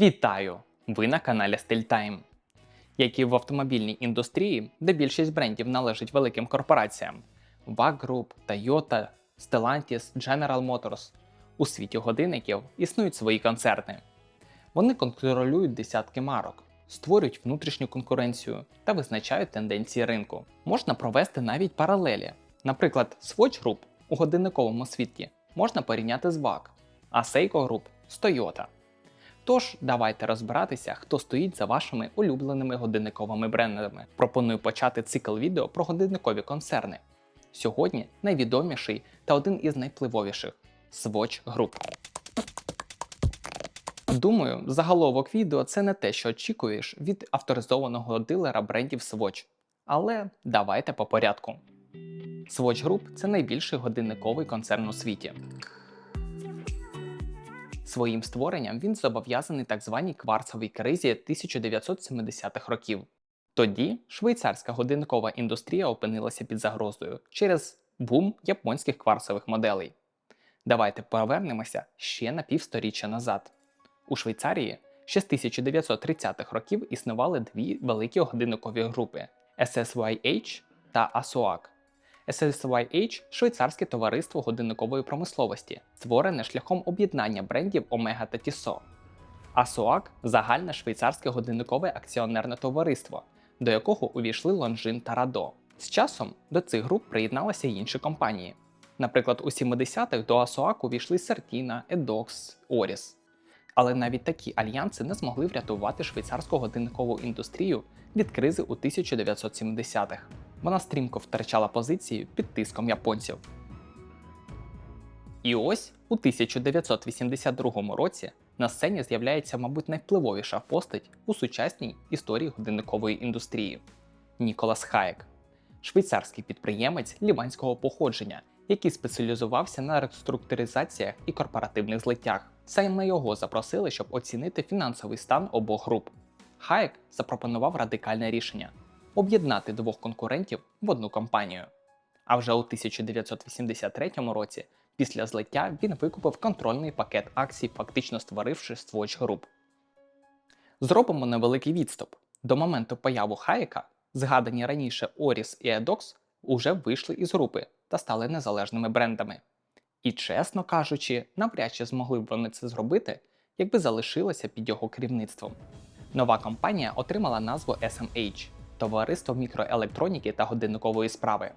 Вітаю! Ви на каналі StyleTime. Як і в автомобільній індустрії, де більшість брендів належить великим корпораціям VAG Group, Toyota, Stellantis, General Motors. У світі годинників існують свої концерни. Вони контролюють десятки марок, створюють внутрішню конкуренцію та визначають тенденції ринку. Можна провести навіть паралелі. Наприклад, Swatch Group у годинниковому світі можна порівняти з VAG, а Seiko Group з Toyota. Тож давайте розбиратися, хто стоїть за вашими улюбленими годинниковими брендами. Пропоную почати цикл відео про годинникові концерни. Сьогодні найвідоміший та один із найвпливовіших Swatch Group. Думаю, заголовок відео це не те, що очікуєш від авторизованого дилера брендів Swatch. Але давайте по порядку. Swatch Group – це найбільший годинниковий концерн у світі. Своїм створенням він зобов'язаний так званій кварцовій кризі 1970-х років. Тоді швейцарська годинникова індустрія опинилася під загрозою через бум японських кварцевих моделей. Давайте повернемося ще на півсторіччя назад. У Швейцарії ще з 1930-х років існували дві великі годинникові групи SSYH та ASOAC. SSYH – швейцарське товариство годинникової промисловості, створене шляхом об'єднання брендів Omega та Tissot. ASOAC – загальне швейцарське годинникове акціонерне товариство, до якого увійшли Longines та Rado. З часом до цих груп приєдналися інші компанії. Наприклад, у 70-х до ASOAC увійшли Certina, Edox, Oris. Але навіть такі альянси не змогли врятувати швейцарську годинникову індустрію від кризи у 1970-х. Вона стрімко втрачала позиції під тиском японців. І ось у 1982 році на сцені з'являється, мабуть, найвпливовіша постать у сучасній історії годинникової індустрії Ніколас Хаєк, швейцарський підприємець ліванського походження, який спеціалізувався на реструктуризаціях і корпоративних злиттях. Саме його запросили, щоб оцінити фінансовий стан обох груп. Хаєк запропонував радикальне рішення об'єднати двох конкурентів в одну компанію. А вже у 1983 році, після злиття, він викупив контрольний пакет акцій, фактично створивши Swatch Group. Зробимо невеликий відступ. До моменту появу Хаєка згадані раніше Oris і Edox уже вийшли із групи та стали незалежними брендами. І, чесно кажучи, навряд чи змогли б вони це зробити, якби залишилися під його керівництвом. Нова компанія отримала назву SMH Товариство мікроелектроніки та годинникової справи.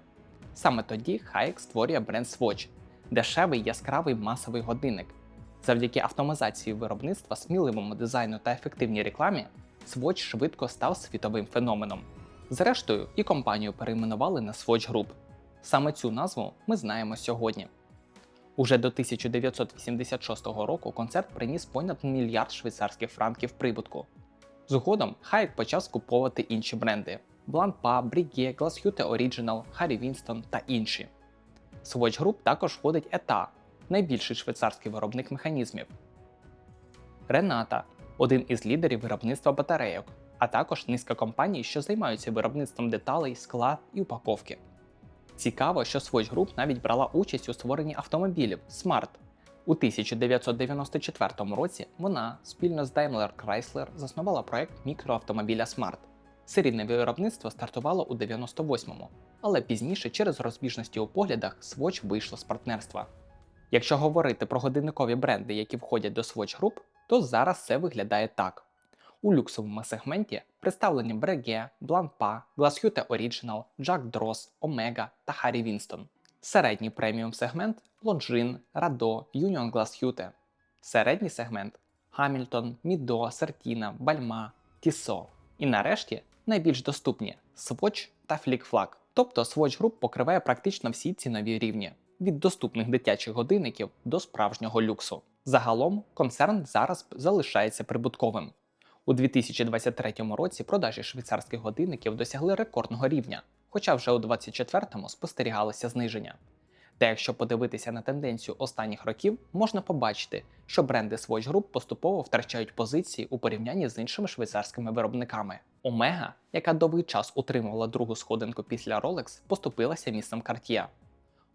Саме тоді Hayek створює бренд Swatch дешевий яскравий масовий годинник. Завдяки автоматизації виробництва, сміливому дизайну та ефективній рекламі, Swatch швидко став світовим феноменом. Зрештою, і компанію перейменували на Swatch Group. Саме цю назву ми знаємо сьогодні. Уже до 1986 року концерт приніс понад мільярд швейцарських франків прибутку. Згодом Хайек почав скуповувати інші бренди: Blancpain, Breguet, Glashütte Original, Harry Winston та інші. Swatch Group також входить ETA, найбільший швейцарський виробник механізмів. Renata – один із лідерів виробництва батарейок, а також низка компаній, що займаються виробництвом деталей, скла і упаковки. Цікаво, що Swatch Group навіть брала участь у створенні автомобілів Smart. У 1994 році вона спільно з Daimler Chrysler заснувала проект мікроавтомобіля Smart. Серійне виробництво стартувало у 98-му, але пізніше через розбіжності у поглядах Swatch вийшло з партнерства. Якщо говорити про годинникові бренди, які входять до Swatch Group, то зараз все виглядає так. У люксовому сегменті представлені Breguet, Blancpain, Glashütte Original, Jack Dross, Omega та Harry Winston. Середній преміум сегмент Longines, Rado, Union Glashütte. Середній сегмент Hamilton, Mido, Certina, Balmain, Tissot. І нарешті найбільш доступні Swatch та Flick Flag. Тобто Swatch Group покриває практично всі цінові рівні від доступних дитячих годинників до справжнього люксу. Загалом концерн зараз залишається прибутковим. У 2023 році продажі швейцарських годинників досягли рекордного рівня, хоча вже у 2024 спостерігалося зниження. Та якщо подивитися на тенденцію останніх років, можна побачити, що бренди Swatch Group поступово втрачають позиції у порівнянні з іншими швейцарськими виробниками. Omega, яка довгий час утримувала другу сходинку після Rolex, поступилася місцем Cartier.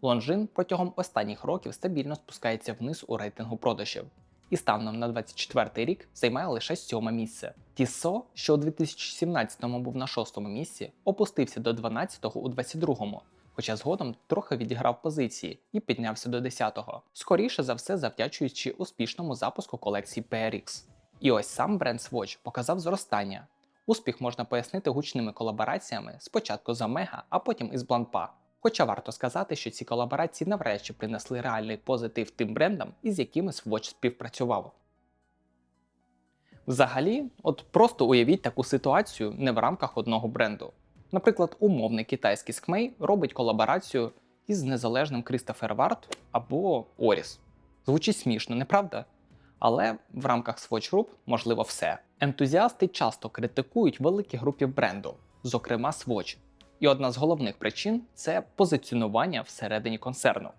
Longines протягом останніх років стабільно спускається вниз у рейтингу продажів. і станом на 24 рік займає лише сьоме місце. Тіссо, що у 2017-му був на шостому місці, опустився до 12-го у 22-му, хоча згодом трохи відіграв позиції і піднявся до 10-го, скоріше за все завдячуючи успішному запуску колекції PRX. І ось сам бренд Swatch показав зростання. Успіх можна пояснити гучними колабораціями спочатку з Омега, а потім із Бланпа. Хоча варто сказати, що ці колаборації навряд принесли реальний позитив тим брендам, із якими Swatch співпрацював. Взагалі, от просто уявіть таку ситуацію не в рамках одного бренду. Наприклад, умовний китайський скмей робить колаборацію із незалежним Christopher Ward або Оріс. Звучить смішно, не правда? Але в рамках Swatch Group можливо все. Ентузіасти часто критикують великі групи бренду, зокрема Swatch. І одна з головних причин це позиціонування всередині концерну.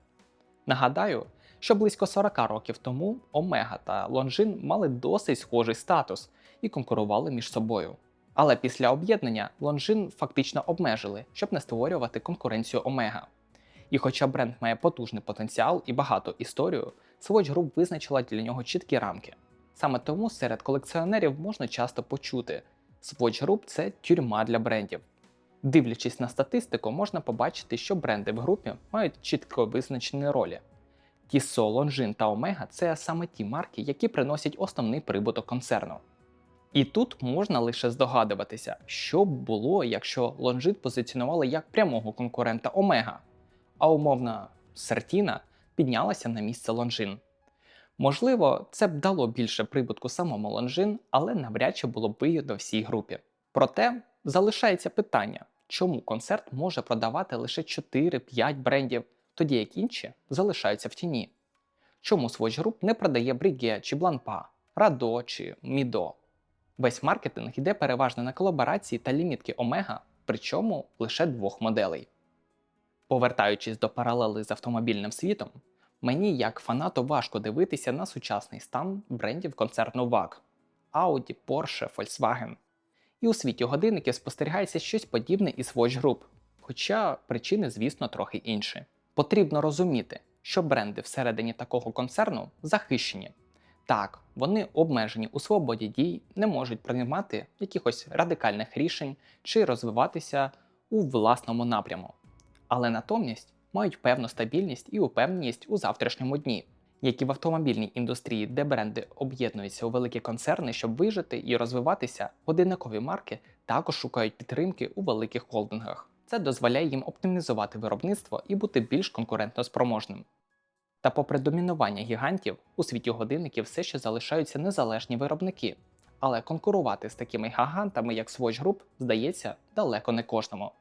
Нагадаю, що близько 40 років тому Омега та Лонжин мали досить схожий статус і конкурували між собою. Але після об'єднання Лонжин фактично обмежили, щоб не створювати конкуренцію Омега. І хоча бренд має потужний потенціал і багату історію, Swatch Group визначила для нього чіткі рамки. Саме тому серед колекціонерів можна часто почути: Swatch Group – це тюрма для брендів. Дивлячись на статистику, можна побачити, що бренди в групі мають чітко визначені ролі. Tissot, Longines та Omega – це саме ті марки, які приносять основний прибуток концерну. І тут можна лише здогадуватися, що б було, якщо Longines позиціонували як прямого конкурента Omega, а умовна Сертіна піднялася на місце Longines. Можливо, це б дало більше прибутку самому Longines, але навряд чи було б вигідно всій групі. Проте залишається питання, чому концерт може продавати лише 4-5 брендів, тоді як інші залишаються в тіні. Чому Swatch Group не продає Бріге чи Бланпа, Радо чи Мідо? Весь маркетинг йде переважно на колаборації та лімітки Омега, причому лише двох моделей. Повертаючись до паралели з автомобільним світом, мені як фанату важко дивитися на сучасний стан брендів концерну VAG – Audi, Porsche, Volkswagen. І у світі годинників спостерігається щось подібне і Swatch Group, хоча причини, звісно, трохи інші. Потрібно розуміти, що бренди всередині такого концерну захищені. Так, вони обмежені у свободі дій, не можуть приймати якихось радикальних рішень чи розвиватися у власному напряму, але натомість мають певну стабільність і упевненість у завтрашньому дні, як і в автомобільній індустрії, де бренди об'єднуються у великі концерни, щоб вижити і розвиватися, годинникові марки також шукають підтримки у великих холдингах. Це дозволяє їм оптимізувати виробництво і бути більш конкурентноспроможним. Та попри домінування гігантів, у світі годинників все ще залишаються незалежні виробники, але конкурувати з такими гігантами, як Swatch Group, здається, далеко не кожному.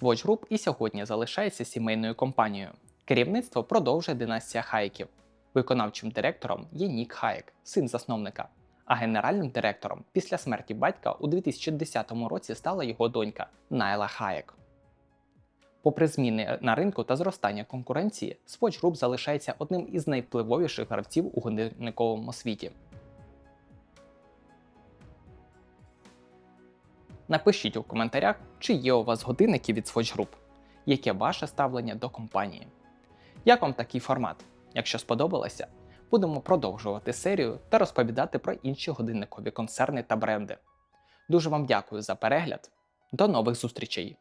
Swatch Group і сьогодні залишається сімейною компанією. Керівництво продовжує династія Хайків. Виконавчим директором є Нік Хаєк, син засновника. А генеральним директором після смерті батька у 2010 році стала його донька Найла Хаєк. Попри зміни на ринку та зростання конкуренції, Swatch Group залишається одним із найвпливовіших гравців у годинниковому світі. Напишіть у коментарях, чи є у вас годинники від Swatch Group, яке ваше ставлення до компанії. Як вам такий формат? Якщо сподобалося, будемо продовжувати серію та розповідати про інші годинникові концерни та бренди. Дуже вам дякую за перегляд. До нових зустрічей!